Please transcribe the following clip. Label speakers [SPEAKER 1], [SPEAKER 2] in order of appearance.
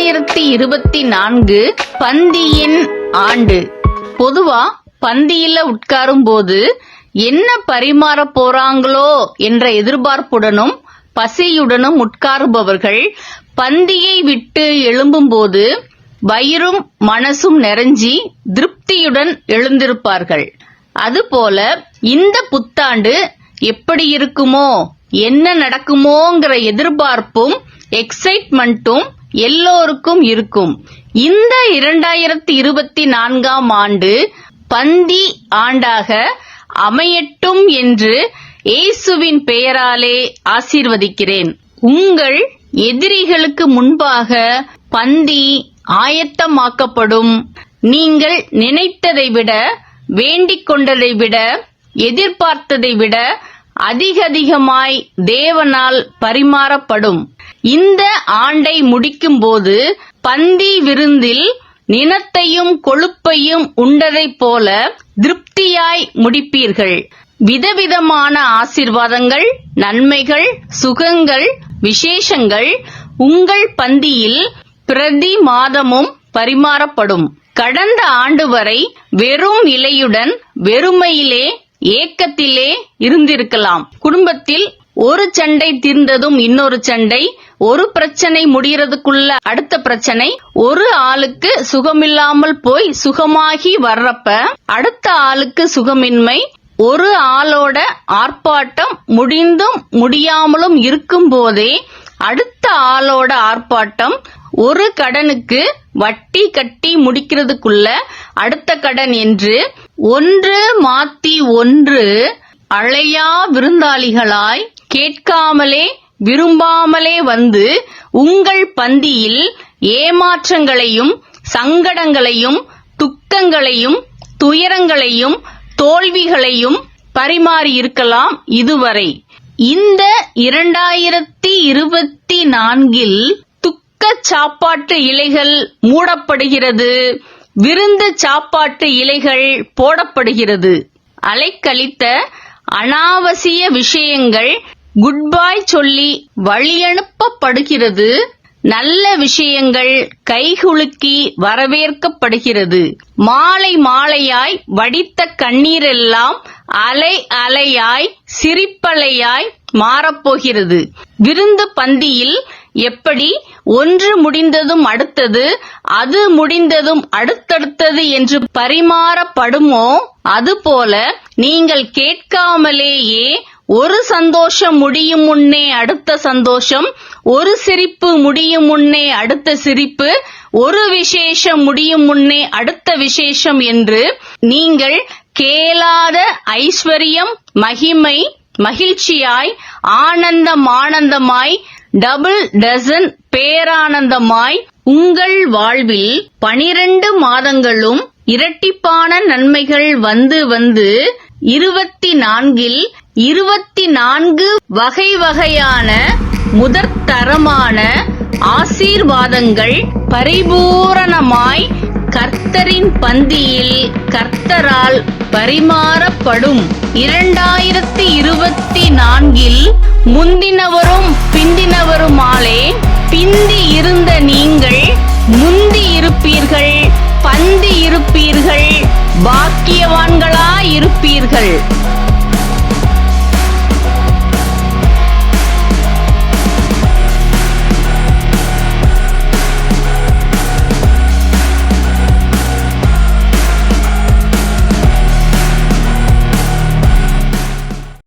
[SPEAKER 1] இரண்டாயிரத்தி இருபத்தி நான்கு பந்தியின் ஆண்டு. பொதுவா பந்தியில உட்காரும் போது என்ன பரிமாற போறாங்களோ என்ற எதிர்பார்ப்புடனும் பசியுடனும் உட்காருபவர்கள் பந்தியை விட்டு எழும்பும்போது வயிறும் மனசும் நிறைஞ்சி திருப்தியுடன் எழுந்திருப்பார்கள். அதுபோல இந்த புத்தாண்டு எப்படி இருக்குமோ என்ன நடக்குமோங்கிற எதிர்பார்ப்பும் எக்ஸைட்மெண்ட்டும் எல்லோருக்கும் இருக்கும். இந்த இரண்டாயிரத்தி இருபத்தி நான்காம் ஆண்டு பந்தி ஆண்டாக அமையட்டும் என்று இயேசுவின் பெயராலே ஆசீர்வதிக்கிறேன். உங்கள் எதிரிகளுக்கு முன்பாக பந்தி ஆயத்தமாக்கப்படும். நீங்கள் நினைத்ததை விட வேண்டிக் கொண்டதை விட எதிர்பார்த்ததை விட அதிகதிகமாய் தேவனால் பரிமாறப்படும். இந்த ஆண்டை முடிக்கும்போது பந்தி விருந்தில் நினத்தையும் கொழுப்பையும் உண்டதைப் போல திருப்தியாய் முடிப்பீர்கள். விதவிதமான ஆசிர்வாதங்கள் நன்மைகள் சுகங்கள் விசேஷங்கள் உங்கள் பந்தியில் பிரதி மாதமும் பரிமாறப்படும். கடந்த ஆண்டு வரை வெறும் இலையுடன் வெறுமையிலே ஏக்கத்திலே இருந்திருக்கலாம். குடும்பத்தில் ஒரு சண்டை தீர்ந்ததும் இன்னொரு சண்டை ஒரு பிரச்சனை முடியறதுக்குள்ள அடுத்த பிரச்சனை ஒரு ஆளுக்கு சுகமில்லாமல் போய் சுகமாகி வர்றப்ப அடுத்த ஆளுக்கு சுகமின்மை ஒரு ஆளோட ஆர்ப்பாட்டம் முடிந்தும் முடியாமலும் இருக்கும் போதே அடுத்த ஆளோட ஆர்ப்பாட்டம் ஒரு கடனுக்கு வட்டி கட்டி முடிக்கிறதுக்குள்ள அடுத்த கடன் என்று ஒன்று மாத்தி ஒன்று அழையா விருந்தாளிகளாய் கேட்காமலே விரும்பாமலே வந்து உங்கள் பந்தியில் ஏமாற்றங்களையும் சங்கடங்களையும் துக்கங்களையும் துயரங்களையும் தோல்விகளையும் பரிமாறியிருக்கலாம் இதுவரை. இந்த இரண்டாயிரத்தி இருபத்தி நான்கில் துக்க சாப்பாட்டு இலைகள் மூடப்படுகிறது. விருந்து சாப்பாட்டு இலைகள் போடப்படுகிறது. அலைக்கழித்த அனாவசிய விஷயங்கள் குட்பாய் சொல்லி வழியனுப்பப்படுகிறது நல்ல விஷயங்கள் கைகுலுக்கி வரவேற்கப்படுகிறது. மாலை மாலையாய் வடித்த கண்ணீரெல்லாம் அலை அலையாய் சிரிப்பலையாய் மாறப்போகிறது. விருந்து பந்தியில் எப்படி ஒன்று முடிந்ததும் அடுத்தது அது முடிந்ததும் அடுத்தடுத்தது என்று பரிமாறப்படுமோ அதுபோல நீங்கள் கேட்காமலேயே ஒரு சந்தோஷம் முடியும் முன்னே அடுத்த சந்தோஷம் ஒரு சிரிப்பு முடியும் முன்னே அடுத்த சிரிப்பு ஒரு விசேஷம் முடியும் முன்னே அடுத்த விசேஷம் என்று நீங்கள் கேளாத ஐஸ்வர்யம் மகிமை மகிழ்ச்சியாய் ஆனந்தம் ஆனந்தமாய் டபுள் டசன் பேரானந்தமாய் உங்கள் வாழ்வில் பனிரெண்டு மாதங்களும் இரட்டிப்பான நன்மைகள் வந்து வந்து இருபத்தி நான்கில் இருபத்தி நான்கு வகை வகையான முதற்தரமான ஆசீர்வாதங்கள் பரிபூரணமாய் கர்த்தரின் பந்தியில் கர்த்தரால் பரிமாறப்படும். இரண்டாயிரத்தி இருபத்தி நான்கில் முந்தினவரும் பிந்தினவருமாலே பிந்தி இருந்த நீங்கள் முந்தி இருப்பீர்கள் பந்தி இருப்பீர்கள் பாக்கியவான்களாயிருப்பீர்கள்.